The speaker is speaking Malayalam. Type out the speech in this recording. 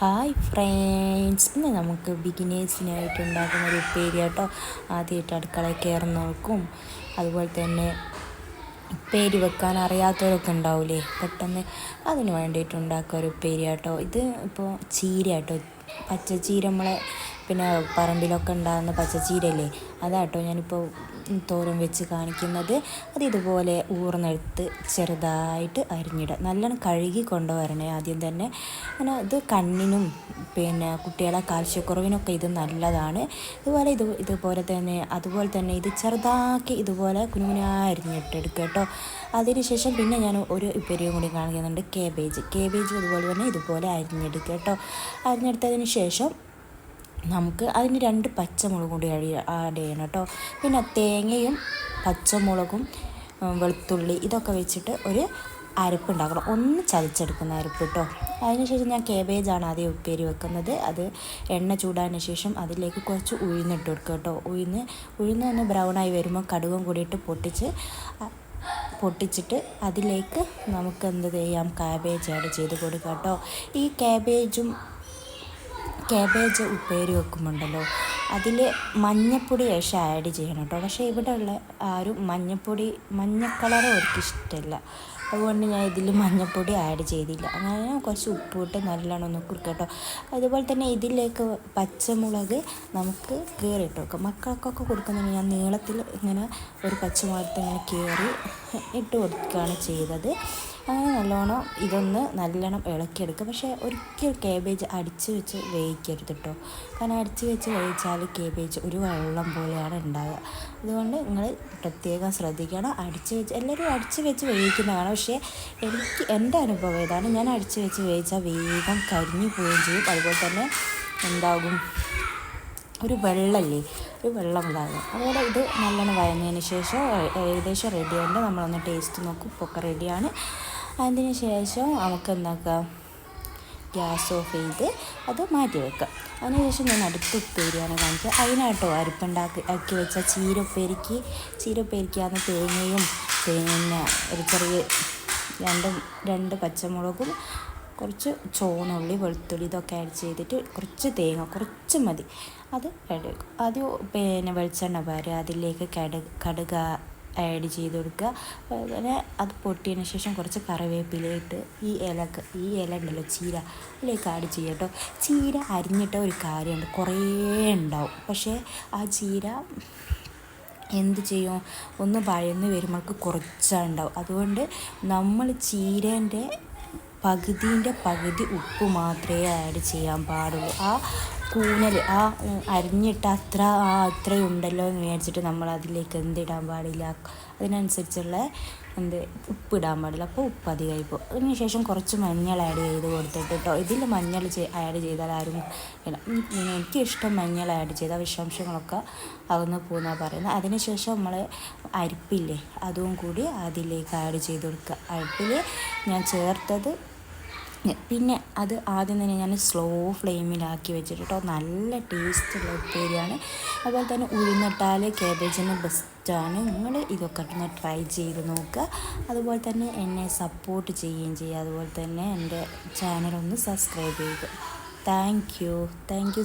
ഹായ് ഫ്രണ്ട്സ് ഇന്ന് നമുക്ക് ബിഗിനേഴ്സിനായിട്ട് ഉണ്ടാക്കുന്ന ഒരു ഉപ്പേരി കേട്ടോ. ആദ്യമായിട്ട് അടുക്കളയിൽ കയറുന്നവർക്കും അതുപോലെ തന്നെ ഉപ്പേരി വെക്കാൻ അറിയാത്തവരൊക്കെ ഉണ്ടാവില്ലേ പെട്ടെന്ന് അതിന് വേണ്ടിയിട്ട് ഉണ്ടാക്കുക ഒരു ഉപ്പേരി കേട്ടോ. ഇത് ഇപ്പോൾ ചീര കേട്ടോ. പച്ചച്ചീര നമ്മളെ പിന്നെ പറമ്പിലൊക്കെ ഉണ്ടാകുന്ന പച്ചച്ചീരല്ലേ അതാട്ടോ ഞാനിപ്പോൾ തോരൻ വെച്ച് കാണിക്കുന്നത്. അത് ഇതുപോലെ ഊർന്നെടുത്ത് ചെറുതായിട്ട് അരിഞ്ഞിടുക. നല്ലോണം കഴുകി കൊണ്ടുവരണേ ആദ്യം തന്നെ. അങ്ങനെ ഇത് കണ്ണിനും പിന്നെ കുട്ടികളെ കാൽസ്യക്കുറവിനൊക്കെ ഇത് നല്ലതാണ്. ഇതുപോലെ ഇത് ഇതുപോലെ തന്നെ അതുപോലെ തന്നെ ഇത് ചെറുതാക്കി ഇതുപോലെ കുഞ്ഞുങ്ങനെ അരിഞ്ഞിട്ടെടുക്കുക കേട്ടോ. അതിനുശേഷം പിന്നെ ഞാൻ ഒരു ഉപ്പേരിയും കൂടി കാണിക്കുന്നുണ്ട്. കേബേജ്. കേബേജ് അതുപോലെ തന്നെ ഇതുപോലെ അരിഞ്ഞെടുക്കുക കേട്ടോ. അരിഞ്ഞെടുത്തതിന് ശേഷം നമുക്ക് അതിന് രണ്ട് പച്ചമുളകും കൂടി ആഡ് ചെയ്യണം കേട്ടോ. പിന്നെ തേങ്ങയും പച്ചമുളകും വെളുത്തുള്ളി ഇതൊക്കെ വെച്ചിട്ട് ഒരു അരപ്പ് ഉണ്ടാക്കണം. ഒന്ന് ചതച്ചെടുക്കുന്ന അരപ്പ് കേട്ടോ. അതിനുശേഷം ഞാൻ കേബേജാണ് ആദ്യം ഉപ്പേരി വെക്കുന്നത്. അത് എണ്ണ ചൂടാതിന് ശേഷം അതിലേക്ക് കുറച്ച് ഉഴുന്നിട്ട് കൊടുക്കുക കേട്ടോ. ഉഴുന്ന് ഉഴുന്ന് ഒന്ന് ബ്രൗണായി വരുമ്പോൾ കടുകും കൂടിയിട്ട് പൊട്ടിച്ച് പൊട്ടിച്ചിട്ട് അതിലേക്ക് നമുക്ക് എന്ത് ചെയ്യാം? കാബേജ് ആഡ് ചെയ്ത് കൊടുക്കാം കേട്ടോ. ഈ കാബേജും കാബേജ് ഉപ്പേരി വെക്കുമ്പോണ്ടല്ലോ അതിൽ മഞ്ഞപ്പൊടി ശേഷം ആഡ് ചെയ്യണം കേട്ടോ പക്ഷേ ഇവിടെ ഉള്ള ആരും മഞ്ഞപ്പൊടി മഞ്ഞ കളർ അവർക്ക് ഇഷ്ടമല്ല അതുകൊണ്ട് ഞാൻ ഇതിൽ മഞ്ഞപ്പൊടി ആഡ് ചെയ്തില്ല. അങ്ങനെ കുറച്ച് ഉപ്പിട്ട് നല്ലോണം ഒന്ന് കുറുക്കുക കേട്ടോ അതുപോലെ തന്നെ ഇതിലേക്ക് പച്ചമുളക് നമുക്ക് കീറിയിട്ട് വെക്കാം മക്കൾക്കൊക്കെ കൊടുക്കുന്നുണ്ട്. ഞാൻ നീളത്തിൽ ഇങ്ങനെ ഒരു പച്ചമുളകത്ത് ഇങ്ങനെ കീറി ഇട്ട് കൊടുക്കുകയാണ് ചെയ്തത്. അങ്ങനെ നല്ലോണം ഇതൊന്ന് നല്ലോണം ഇളക്കിയെടുക്കുക. പക്ഷേ ഒരിക്കൽ കേബേജ് അടിച്ച് വെച്ച് വേവിക്കരുത് കേട്ടോ കാരണം അടിച്ച് വെച്ച് വേവിച്ചാൽ കേബേജ് ഒരു വെള്ളം പോലെയാണ് ഉണ്ടാവുക അതുകൊണ്ട് നിങ്ങൾ പ്രത്യേകം ശ്രദ്ധിക്കണം. അടിച്ച് വെച്ച് എല്ലാവരും അടിച്ച് വെച്ച് വേവിക്കുന്നതാണ് പക്ഷേ എനിക്ക് എന്റെ അനുഭവം ഇതാണ്. ഞാൻ അടിച്ച് വെച്ച് വേവിച്ചാൽ വേഗം കരിഞ്ഞു പോവുകയും ചെയ്യും. അതുപോലെ തന്നെ എന്താകും? ഒരു വെള്ളമല്ലേ ഒരു വെള്ളം ഉണ്ടാകും. അതുപോലെ ഇത് നല്ലോണം വഴഞ്ഞതിന് ശേഷം ഏകദേശം റെഡിയുണ്ട് നമ്മളൊന്ന് ടേസ്റ്റ് നോക്കും. ഉപ്പൊക്കെ റെഡിയാണ് അതിന് ശേഷം നമുക്ക് എന്താക്കാം? ഗ്യാസ് ഓഫ് ചെയ്ത് അത് മാറ്റി വെക്കാം. അതിനുശേഷം ഞാൻ അടുത്ത ഉപ്പേരിയാണ് കാണിക്കുക. അതിനായിട്ടോ അരിപ്പുണ്ടാക്കി ആക്കി വെച്ച ചീരപ്പേരിക്ക് ചീരപ്പേരിക്കാന്ന് തേങ്ങയും പിന്നെ ഒരു ചെറിയ രണ്ട് രണ്ട് പച്ചമുളകും കുറച്ച് ചോന്നുള്ളി വെളുത്തുള്ളി ഇതൊക്കെ ആഡ് ചെയ്തിട്ട് കുറച്ച് തേങ്ങ കുറച്ച് മതി. അത് ആഡ് ആദ്യം പിന്നെ വെളിച്ചെണ്ണ പാരുക അതിലേക്ക് കടുക് കടുക ആഡ് ചെയ്ത് കൊടുക്കുക അതുപോലെ അത് പൊട്ടിയതിന് ശേഷം കുറച്ച് കറിവേപ്പിലയിട്ട് ഈ ഇല ഈ ഇല ഉണ്ടല്ലോ ചീര അതിലേക്ക് ആഡ് ചെയ്യുക കേട്ടോ ചീര അരിഞ്ഞിട്ട ഒരു കാര്യമുണ്ട്. കുറേ ഉണ്ടാവും. പക്ഷേ ആ ചീര എന്ത് ചെയ്യും? ഒന്ന് പഴന്ന് വരുമ്പോൾക്ക് കുറച്ചുണ്ടാവും അതുകൊണ്ട് നമ്മൾ ചീരേന്റെ പകുതിന്റെ പകുതി ഉപ്പ് മാത്രമേ ആഡ് ചെയ്യാൻ പാടുള്ളൂ. ആ കൂനൽ ആ അരിഞ്ഞിട്ട് അത്ര ആ അത്രയും ഉണ്ടല്ലോ എന്ന് വിചാരിച്ചിട്ട് നമ്മൾ അതിലേക്ക് എന്ത് ഇടാൻ പാടില്ല. അതിനനുസരിച്ചുള്ള എന്ത് ഉപ്പ് ഇടാൻ പാടില്ല. അപ്പോൾ ഉപ്പ് അധികമായി പോകും അതിന് ശേഷം കുറച്ച് മഞ്ഞൾ ആഡ് ചെയ്ത് കൊടുത്തിട്ട് കേട്ടോ ഇതിൽ മഞ്ഞൾ ആഡ് ചെയ്താൽ ആരും എനിക്ക് ഇഷ്ടം മഞ്ഞൾ ആഡ് ചെയ്ത. വിഷാംശങ്ങളൊക്കെ അകന്ന് പോകുന്ന പറയുന്നത്. അതിനുശേഷം നമ്മൾ അരിപ്പില്ലേ അതും കൂടി അതിലേക്ക് ആഡ് ചെയ്ത് കൊടുക്കുക അരിപ്പിൽ ഞാൻ ചേർത്തത് പിന്നെ അത് ആദ്യം തന്നെ ഞാൻ സ്ലോ ഫ്ലെയിമിലാക്കി വെച്ചിട്ട് കേട്ടോ നല്ല ടേസ്റ്റുള്ള ഉപ്പേരിയാണ്. അതുപോലെ തന്നെ ഉഴുന്നിട്ടാൽ കേബേജിന് ബെസ്റ്റാണ്. നിങ്ങൾ ഇതൊക്കെ ഒന്ന് ട്രൈ ചെയ്ത് നോക്കുക. അതുപോലെ തന്നെ എന്നെ സപ്പോർട്ട് ചെയ്യുകയും ചെയ്യുക. അതുപോലെ തന്നെ എന്റെ ചാനലൊന്ന് സബ്സ്ക്രൈബ് ചെയ്യുക. Thank you thank you